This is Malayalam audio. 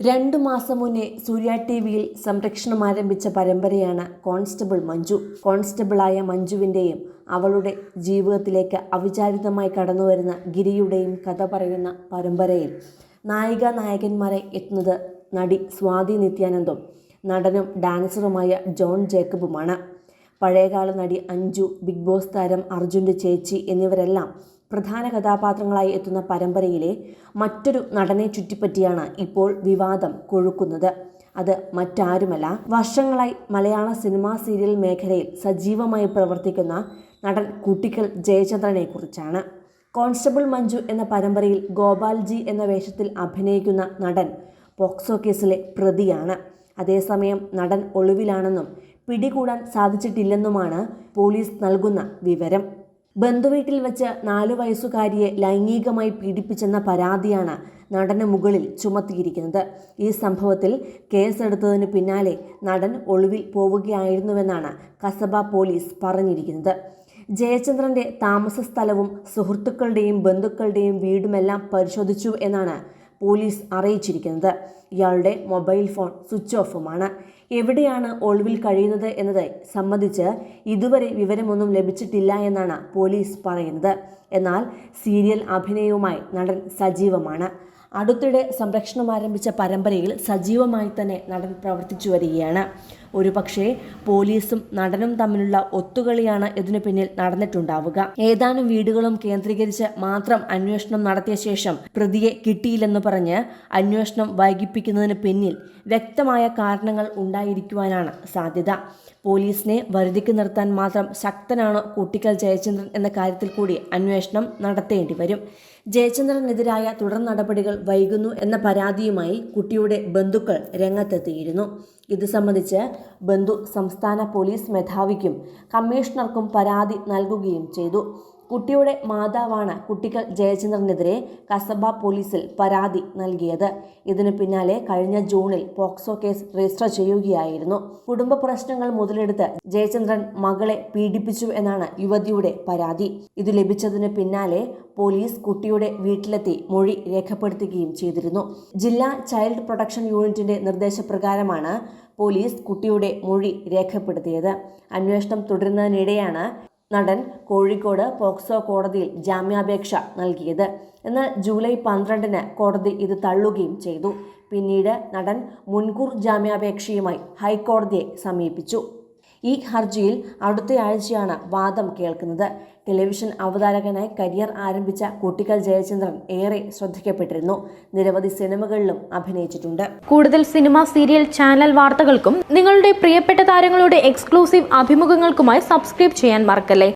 രണ്ടു മാസം മുന്നേ സൂര്യ ടി വിയിൽ സംരക്ഷണം ആരംഭിച്ച പരമ്പരയാണ് കോൺസ്റ്റബിൾ മഞ്ജു. കോൺസ്റ്റബിളായ മഞ്ജുവിന്റെയും അവളുടെ ജീവിതത്തിലേക്ക് അവിചാരിതമായി കടന്നുവരുന്ന ഗിരിയുടെയും കഥ പറയുന്ന പരമ്പരയിൽ നായിക നായകന്മാരെ എത്തുന്നത് നടി സ്വാതി നിത്യാനന്ദും നടനും ഡാൻസറുമായ ജോൺ ജേക്കബുമാണ്. പഴയകാല നടി അഞ്ജു ബിഗ് ബോസ് താരം അർജുന്റെ ചേച്ചി എന്നിവരെല്ലാം പ്രധാന കഥാപാത്രങ്ങളായി എത്തുന്ന പരമ്പരയിലെ മറ്റൊരു നടനെ ചുറ്റിപ്പറ്റിയാണ് ഇപ്പോൾ വിവാദം കൊഴുക്കുന്നത്. അത് മറ്റാരുമല്ല വർഷങ്ങളായി മലയാള സിനിമാ സീരിയൽ മേഖലയിൽ സജീവമായി പ്രവർത്തിക്കുന്ന നടൻ കുട്ടിക്കൽ ജയചന്ദ്രനെ കുറിച്ചാണ്. കോൺസ്റ്റബിൾ മഞ്ജു എന്ന പരമ്പരയിൽ ഗോപാൽജി എന്ന വേഷത്തിൽ അഭിനയിക്കുന്ന നടൻ പോക്സോ കേസിലെ പ്രതിയാണ്. അതേസമയം നടൻ ഒളിവിലാണെന്നും പിടികൂടാൻ സാധിച്ചിട്ടില്ലെന്നുമാണ് പോലീസ് നൽകുന്ന വിവരം. ബന്ധുവീട്ടിൽ വെച്ച് നാലു വയസ്സുകാരിയെ ലൈംഗികമായി പീഡിപ്പിച്ചെന്ന പരാതിയാണ് നടന് മുകളിൽ ചുമത്തിയിരിക്കുന്നത്. ഈ സംഭവത്തിൽ കേസെടുത്തതിന് പിന്നാലെ നടൻ ഒളിവിൽ പോവുകയായിരുന്നുവെന്നാണ് കസബ പോലീസ് പറഞ്ഞിരിക്കുന്നത്. ജയചന്ദ്രന്റെ താമസ സ്ഥലവും സുഹൃത്തുക്കളുടെയും ബന്ധുക്കളുടെയും വീടുമെല്ലാം പരിശോധിച്ചു എന്നാണ് പോലീസ് അറിയിച്ചിരിക്കുന്നത്. ഇയാളുടെ മൊബൈൽ ഫോൺ സ്വിച്ച് ഓഫുമാണ്. എവിടെയാണ് ഒളിവിൽ കഴിയുന്നത് എന്നത് സംബന്ധിച്ച് ഇതുവരെ വിവരമൊന്നും ലഭിച്ചിട്ടില്ല എന്നാണ് പോലീസ് പറയുന്നത്. എന്നാൽ സീരിയൽ അഭിനയവുമായി നടൻ സജീവമാണ്. അടുത്തിടെ സംരക്ഷണം ആരംഭിച്ച പരമ്പരയിൽ സജീവമായി തന്നെ നടൻ പ്രവർത്തിച്ചു വരികയാണ്. ഒരു പക്ഷേ പോലീസും നടനും തമ്മിലുള്ള ഒത്തുകളിയാണ് ഇതിനു പിന്നിൽ നടന്നിട്ടുണ്ടാവുക. ഏതാനും വീടുകളും കേന്ദ്രീകരിച്ച് മാത്രം അന്വേഷണം നടത്തിയ ശേഷം പ്രതിയെ കിട്ടിയില്ലെന്ന് പറഞ്ഞ് അന്വേഷണം വൈകിപ്പിക്കുന്നതിന് പിന്നിൽ വ്യക്തമായ കാരണങ്ങൾ ഉണ്ടായിരിക്കുവാനാണ് സാധ്യത. പോലീസിനെ വരുതിക്ക് നിർത്താൻ മാത്രം ശക്തനാണ് കുട്ടിക്കൽ ജയചന്ദ്രൻ എന്ന കാര്യത്തിൽ കൂടി അന്വേഷണം നടത്തേണ്ടി വരും. ജയചന്ദ്രനെതിരായ തുടർ നടപടികൾ വൈകുന്നു എന്ന പരാതിയുമായി കുട്ടിയുടെ ബന്ധുക്കൾ രംഗത്തെത്തിയിരുന്നു. ഇത് സംബന്ധിച്ച് ബന്ധു സംസ്ഥാന പോലീസ് മേധാവിക്കും കമ്മീഷണർക്കും പരാതി നൽകുകയും ചെയ്തു. കുട്ടിയുടെ മാതാവാണ് കുട്ടികൾ ജയചന്ദ്രനെതിരെ കസബ പോലീസിൽ പരാതി നൽകിയത്. ഇതിനു പിന്നാലെ കഴിഞ്ഞ ജൂണിൽ പോക്സോ കേസ് രജിസ്റ്റർ ചെയ്യുകയായിരുന്നു. കുടുംബ പ്രശ്നങ്ങൾ മുതലെടുത്ത് ജയചന്ദ്രൻ മകളെ പീഡിപ്പിച്ചു എന്നാണ് യുവതിയുടെ പരാതി. ഇത് ലഭിച്ചതിന് പിന്നാലെ പോലീസ് കുട്ടിയുടെ വീട്ടിലെത്തി മൊഴി രേഖപ്പെടുത്തുകയും ചെയ്തിരുന്നു. ജില്ലാ ചൈൽഡ് പ്രൊട്ടക്ഷൻ യൂണിറ്റിന്റെ നിർദ്ദേശപ്രകാരമാണ് പോലീസ് കുട്ടിയുടെ മൊഴി രേഖപ്പെടുത്തിയത്. അന്വേഷണം തുടരുന്നതിനിടെയാണ് നടൻ കോഴിക്കോട് പോക്സോ കോടതിയിൽ ജാമ്യാപേക്ഷ നൽകിയത്. എന്നാൽ ജൂലൈ പന്ത്രണ്ടിന് കോടതി ഇത് തള്ളുകയും ചെയ്തു. പിന്നീട് നടൻ മുൻകൂർ ജാമ്യാപേക്ഷയുമായി ഹൈക്കോടതിയെ സമീപിച്ചു. ഈ ഹർജിയിൽ അടുത്തയാഴ്ചയാണ് വാദം കേൾക്കുന്നത്. ടെലിവിഷൻ അവതാരകനായി കരിയർ ആരംഭിച്ച കുട്ടിക്കൽ ജയചന്ദ്രൻ ഏറെ ശ്രദ്ധിക്കപ്പെട്ടിരുന്നു. നിരവധി സിനിമകളിലും അഭിനയിച്ചിട്ടുണ്ട്. കൂടുതൽ സിനിമ സീരിയൽ ചാനൽ വാർത്തകൾക്കും നിങ്ങളുടെ പ്രിയപ്പെട്ട താരങ്ങളുടെ എക്സ്ക്ലൂസീവ് അഭിമുഖങ്ങൾക്കുമായി സബ്സ്ക്രൈബ് ചെയ്യാൻ മറക്കല്ലേ?